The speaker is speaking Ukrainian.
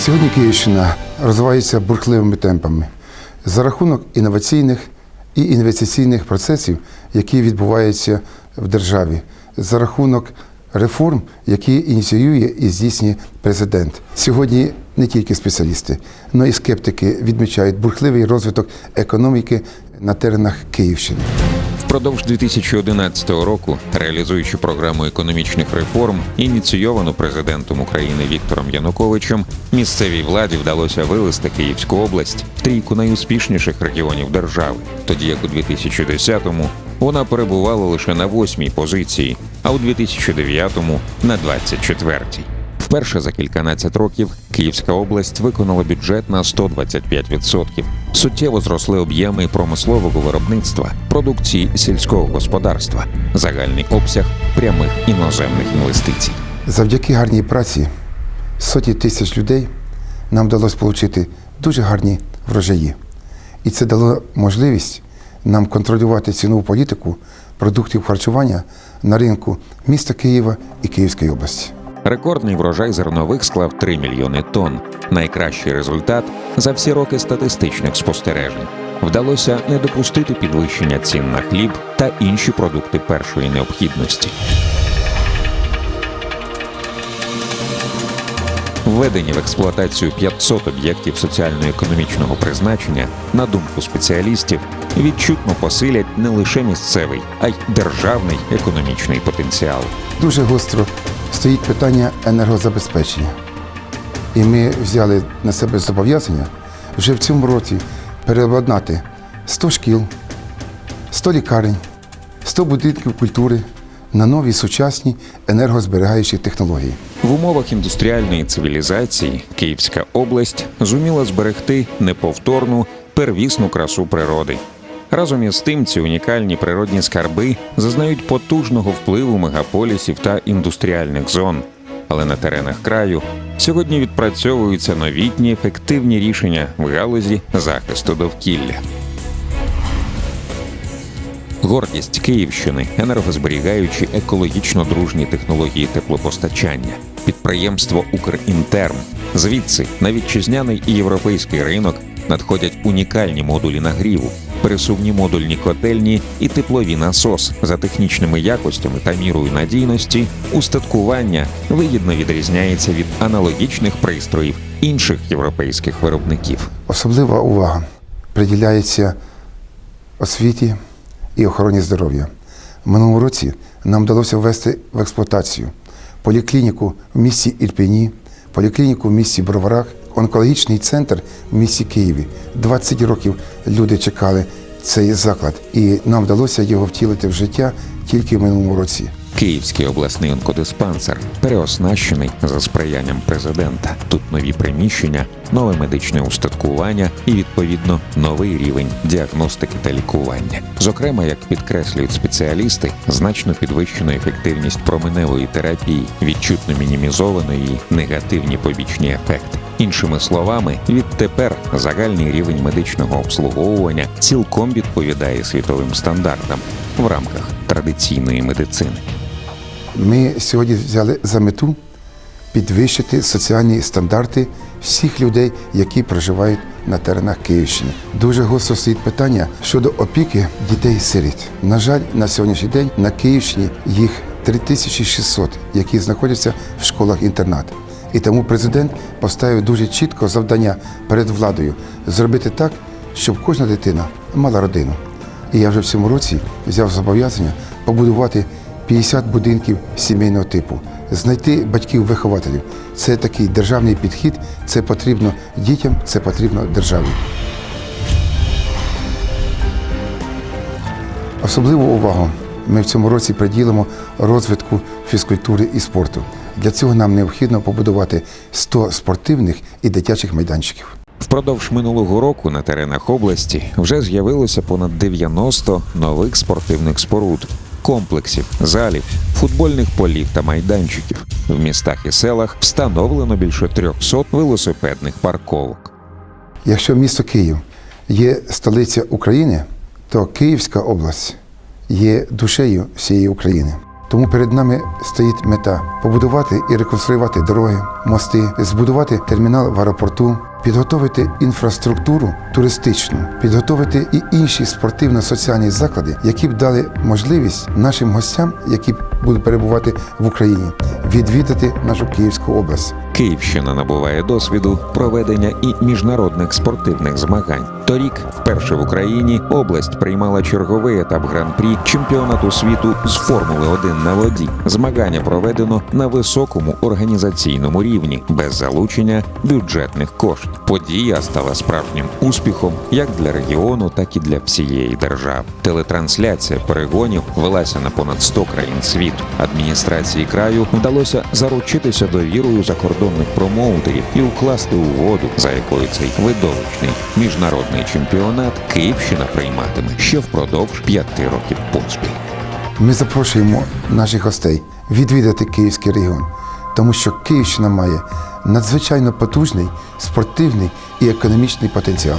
Сьогодні Київщина розвивається бурхливими темпами за рахунок інноваційних і інвестиційних процесів, які відбуваються в державі, за рахунок реформ, які ініціює і здійснює президент. Сьогодні не тільки спеціалісти, але і скептики відмічають бурхливий розвиток економіки на теренах Київщини. Впродовж 2011 року, реалізуючи програму економічних реформ, ініційовану президентом України Віктором Януковичем, місцевій владі вдалося вивести Київську область в трійку найуспішніших регіонів держави, тоді як у 2010-му вона перебувала лише на восьмій позиції, а у 2009-му – на 24-й. Вперше за кільканадцять років Київська область виконала бюджет на 125%. Суттєво зросли об'єми промислового виробництва, продукції сільського господарства, загальний обсяг прямих іноземних інвестицій. Завдяки гарній праці сотні тисяч людей нам вдалося отримати дуже гарні врожаї. І це дало можливість нам контролювати цінову політику продуктів харчування на ринку міста Києва і Київської області. Рекордний врожай зернових склав 3 мільйони тонн. Найкращий результат за всі роки статистичних спостережень. Вдалося не допустити підвищення цін на хліб та інші продукти першої необхідності. Введення в експлуатацію 500 об'єктів соціально-економічного призначення, на думку спеціалістів, відчутно посилять не лише місцевий, а й державний економічний потенціал. Дуже гостро стоїть питання енергозабезпечення. І ми взяли на себе зобов'язання вже в цьому році переобладнати 100 шкіл, 100 лікарень, 100 будинків культури на нові сучасні енергозберігаючі технології. В умовах індустріальної цивілізації Київська область зуміла зберегти неповторну первісну красу природи. Разом із тим, ці унікальні природні скарби зазнають потужного впливу мегаполісів та індустріальних зон. Але на теренах краю сьогодні відпрацьовуються новітні ефективні рішення в галузі захисту довкілля. Гордість Київщини, енергозберігаючі екологічно дружні технології теплопостачання, підприємство Укрінтерм. Звідси на вітчизняний і європейський ринок надходять унікальні модулі нагріву, пересувні модульні котельні і теплові насос за технічними якостями та мірою надійності. Устаткування вигідно відрізняється від аналогічних пристроїв інших європейських виробників. Особлива увага приділяється освіті і охороні здоров'я. Минулому році нам вдалося ввести в експлуатацію поліклініку в місті Ірпені, поліклініку в місті Броварах, онкологічний центр в місті Києві. 20 років люди чекали цей заклад, і нам вдалося його втілити в життя тільки в минулому році. Київський обласний онкодиспансер переоснащений за сприянням президента. Тут нові приміщення, нове медичне устаткування і відповідно новий рівень діагностики та лікування. Зокрема, як підкреслюють спеціалісти, значно підвищено ефективність променевої терапії, відчутно мінімізовано її негативні побічні ефекти. Іншими словами, відтепер загальний рівень медичного обслуговування цілком відповідає світовим стандартам в рамках традиційної медицини. Ми сьогодні взяли за мету підвищити соціальні стандарти всіх людей, які проживають на теренах Київщини. Дуже гостро стоїть питання щодо опіки дітей-сиріт. На жаль, на сьогоднішній день на Київщині їх 3600, які знаходяться в школах-інтернат. І тому президент поставив дуже чітко завдання перед владою зробити так, щоб кожна дитина мала родину. І я вже в цьому році взяв зобов'язання побудувати 50 будинків сімейного типу, знайти батьків-вихователів. Це такий державний підхід, це потрібно дітям, це потрібно державі. Особливу увагу ми в цьому році приділимо розвитку фізкультури і спорту. Для цього нам необхідно побудувати 100 спортивних і дитячих майданчиків. Впродовж минулого року на теренах області вже з'явилося понад 90 нових спортивних споруд, комплексів, залів, футбольних полів та майданчиків. В містах і селах встановлено більше 300 велосипедних парковок. Якщо місто Київ є столиця України, то Київська область є душею всієї України. Тому перед нами стоїть мета побудувати і реконструювати дороги, мости, збудувати термінал в аеропорту, підготовити інфраструктуру туристичну, підготовити і інші спортивно-соціальні заклади, які б дали можливість нашим гостям, які будуть перебувати в Україні, відвідати нашу Київську область. Київщина набуває досвіду проведення і міжнародних спортивних змагань. Торік, вперше в Україні, область приймала черговий етап гран-прі чемпіонату світу з Формули 1 на воді. Змагання проведено на високому організаційному рівні, без залучення бюджетних коштів. Подія стала справжнім успіхом як для регіону, так і для всієї держави. Телетрансляція перегонів велася на понад 100 країн світу. Адміністрації краю вдалося заручитися довірою закордонних промоутерів і укласти угоду, за якою цей видовищний міжнародний чемпіонат Київщина прийматиме ще впродовж п'яти років поспіль. Ми запрошуємо наших гостей відвідати Київський регіон, тому що Київщина має надзвичайно потужний спортивний і економічний потенціал.